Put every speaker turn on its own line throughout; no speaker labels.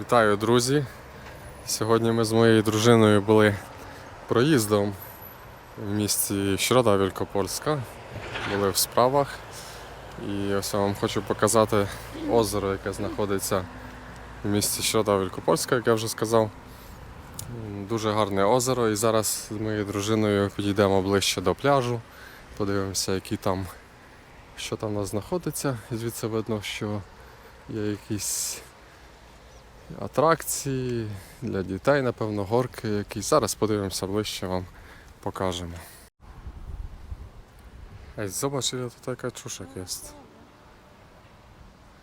Вітаю, друзі! Сьогодні ми з моєю дружиною були проїздом в місті Środa Wielkopolska. Були в справах. І ось я вам хочу показати озеро, яке знаходиться в місті Środa Wielkopolska, як я вже сказав. Дуже гарне озеро. І зараз з моєю дружиною підійдемо ближче до пляжу, подивимося, які там, що там у нас знаходиться. І звідси видно, що є якісь атракції для дітей, напевно, горки якісь. Зараз подивимося ближче, вам покажемо. Ej, zobacz ile tutaj kaczuszek jest.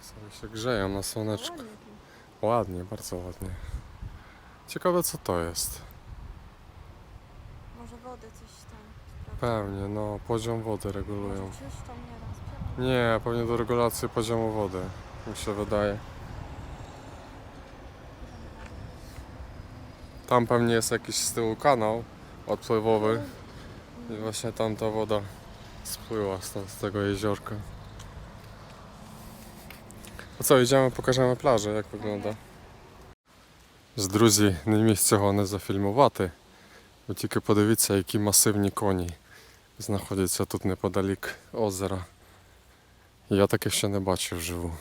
Sobie się grzeją na słoneczku. Ładnie, bardzo ładnie. Ciekawe co to jest.
Może wodę coś tam sprawdzi.
Pewnie, no poziom wody
Może
regulują.
czyszczą nieraz.
Nie, pewnie do regulacji poziomu wody, mi się wydaje. Tam pewnie jest jakiś z tyłu kanał odpływowy i właśnie tam ta woda spływa stąd, z tego jeziorka. No co, idziemy, покажемо plażę, jak wygląda. З друзі, не міг цього не зафільмувати. Ви тільки подивіться, які масивні коні знаходяться тут неподалік озера. Я таких ще не бачив вживу.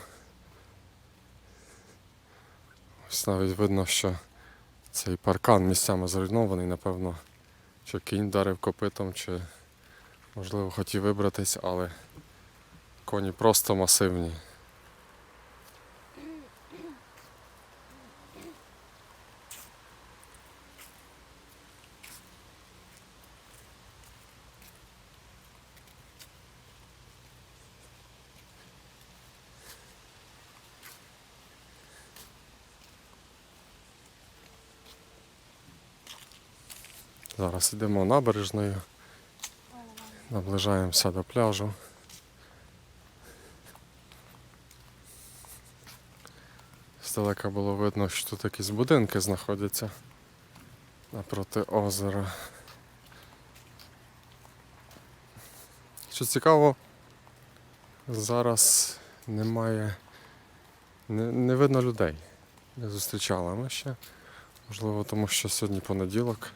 Ось навіть видно, що цей паркан місцями зруйнований, напевно, чи кінь дарив копитом, чи можливо хотів вибратись, але коні просто масивні. Зараз йдемо набережною, наближаємося до пляжу. Здалека було видно, що тут якісь будинки знаходяться напроти озера. Що цікаво, зараз немає, не, не видно людей. Не зустрічали ми ще. Можливо, тому що сьогодні понеділок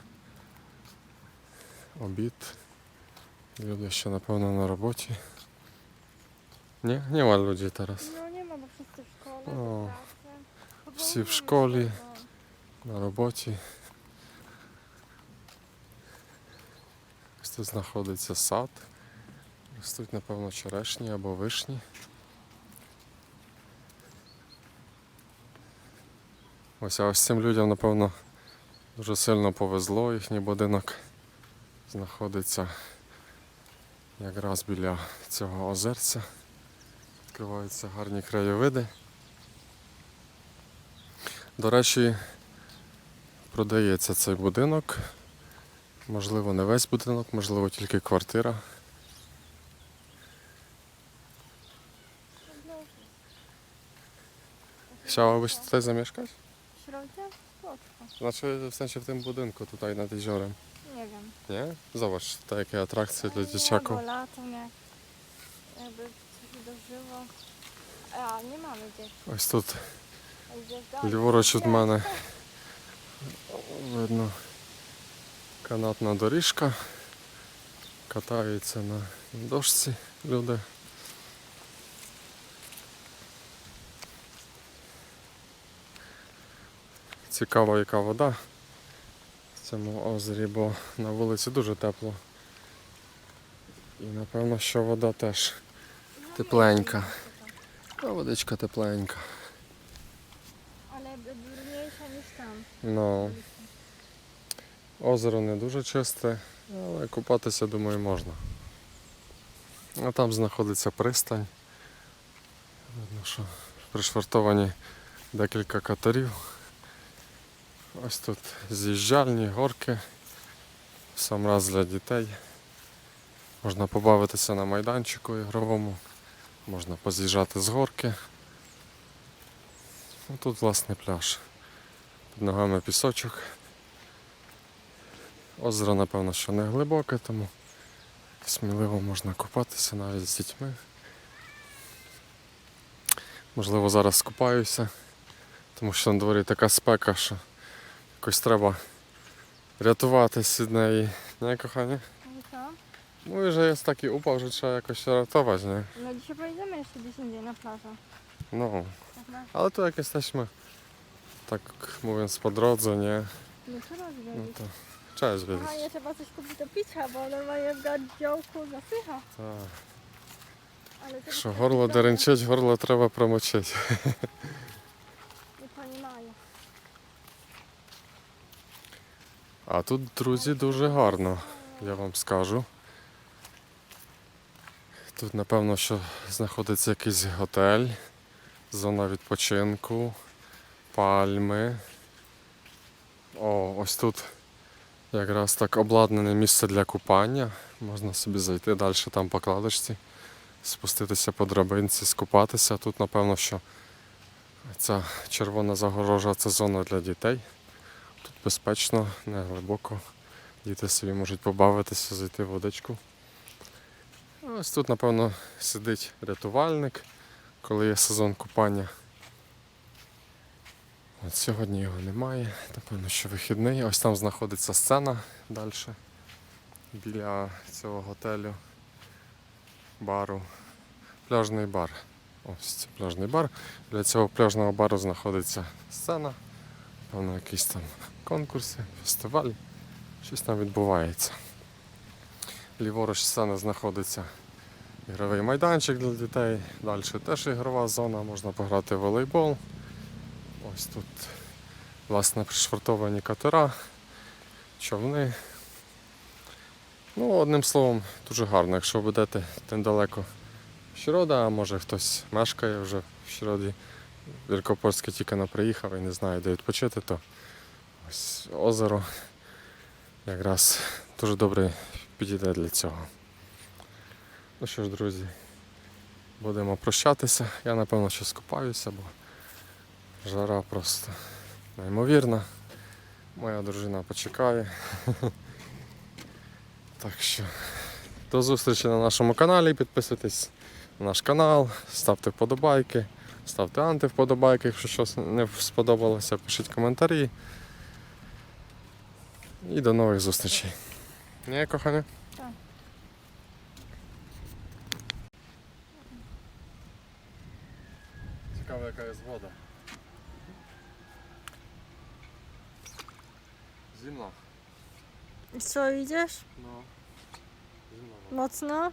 обід. Люди ще напевно на роботі. Ні, нема людей зараз.
Bo wszyscy w szkole,
O,
w pracy.
всі в школі. На роботі. Ось тут знаходиться сад. Ростуть, напевно, черешні або вишні. Ось а ось цим людям, напевно, дуже сильно повезло. Їхній будинок знаходиться якраз біля цього озерця. Відкриваються гарні краєвиди. До речі, продається цей будинок. Можливо, не весь будинок, можливо, тільки квартира. Chciałabyś tutaj zamieszkać?
W środzie? Spoczko.
Znaczy, w sensie w tym budynku tutaj nad jeziorem.
Nie wiem.
Nie? Zobacz, tutaj jakie atrakcje dla
Nie,
dzieciaków.
Bo latem jak, jakby coś dożyło. A, nie mamy dzieci.
Ось тут
idziesz
ліворуч від мене видно канатна доріжка. Катаються на дошці люди. Цікаво, яка вода цьому озері, бо на вулиці дуже тепло. І напевно, що вода теж тепленька. А водичка тепленька.
Ale brudniejsza niż tam.
Ну, озеро не дуже чисте, але купатися, думаю, можна. А там знаходиться пристань. Видно, що пришвартовані декілька катерів. Ось тут з'їжджальні, горки. Сам раз для дітей. Можна побавитися на майданчику ігровому, можна поз'їжджати з горки. Ну, Тут власне пляж. Під ногами пісочок. Озеро, напевно, що не глибоке, тому сміливо можна купатися навіть з дітьми. Можливо, зараз скупаюся, Тому що на дворі така спека, що якось треба рятуватись від неї. Не, кохані?
No co?
Mówi, że jest taki upał, że trzeba jakoś się ratować, nie?
No dzisiaj pojedziemy jeszcze gdzieś indziej na plażę.
No,
Tak na...
ale tu jak jesteśmy, tak mówiąc po drodze, nie?
No trzeba
No
zwiedzić.
to trzeba wiedzieć.
Aha, nie trzeba coś kupić do picia, bo normalnie w gardziołku zasycha.
Tak.
Ale to
Що горло деренчить, горло треба промочити. А тут, друзі, дуже гарно, я вам скажу. Тут, напевно, що знаходиться якийсь готель, зона відпочинку, пальми. О, ось тут якраз так обладнане місце для купання. Можна собі зайти далі там по кладочці, спуститися по драбинці, скупатися. Тут, напевно, що ця червона загорожа це зона для дітей. Безпечно, не глибоко. Діти собі можуть побавитися, зайти в водичку. Ось тут, напевно, сидить рятувальник, коли є сезон купання. От сьогодні його немає. Напевно, що вихідний. Ось там знаходиться сцена далі. Біля цього готелю, бару. Пляжний бар. Ось це пляжний бар. Біля цього пляжного бару знаходиться сцена. Певно, якісь там конкурси, фестиваль. Щось там відбувається. Ліворуч сцени знаходиться ігровий майданчик для дітей. Далі теж ігрова зона, можна пограти в волейбол. Ось тут, власне, пришвартовані катера, човни. Ну, одним словом, дуже гарно. Якщо будете недалеко Щорода, а може хтось мешкає вже в Щороді. Віркопольське тільки не приїхав і не знає, де відпочити, то ось озеро якраз дуже добре підійде для цього. Ну що ж, друзі, будемо прощатися. Я напевно ще скупаюся, бо жара просто неймовірна. Моя дружина почекає. Так що до зустрічі на нашому каналі. Підписуйтесь на наш канал, ставте вподобайки. Ставте антивподобайки, якщо щось не сподобалося, пишіть коментарі. І до нових зустрічей. Ні, кохане?
Так.
Цікаво, яка є вода. Зимно.
I co, idziesz?
No. Zimno.
Mocno?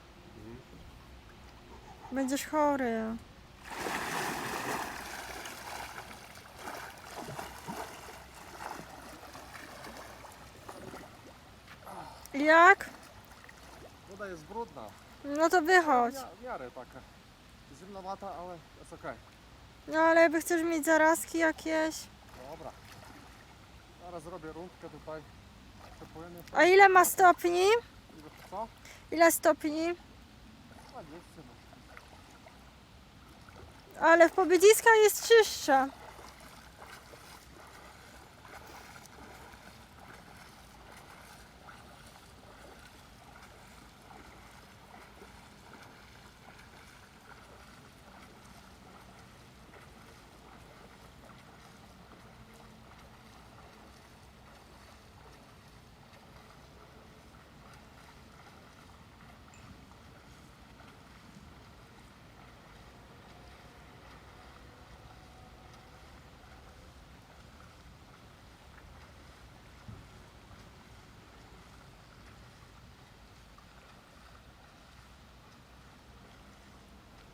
Będziesz chory. Jak?
Woda jest brudna.
No to wychodź.
W miarę taka. Zimnowata, ale jest okej.
No ale jakby chcesz mieć zarazki jakieś.
Dobra. Zaraz zrobię rundkę tutaj.
A ile ma stopni?
Co?
Ile stopni?
20.
Ale w Pobiedziskach jest czystsza.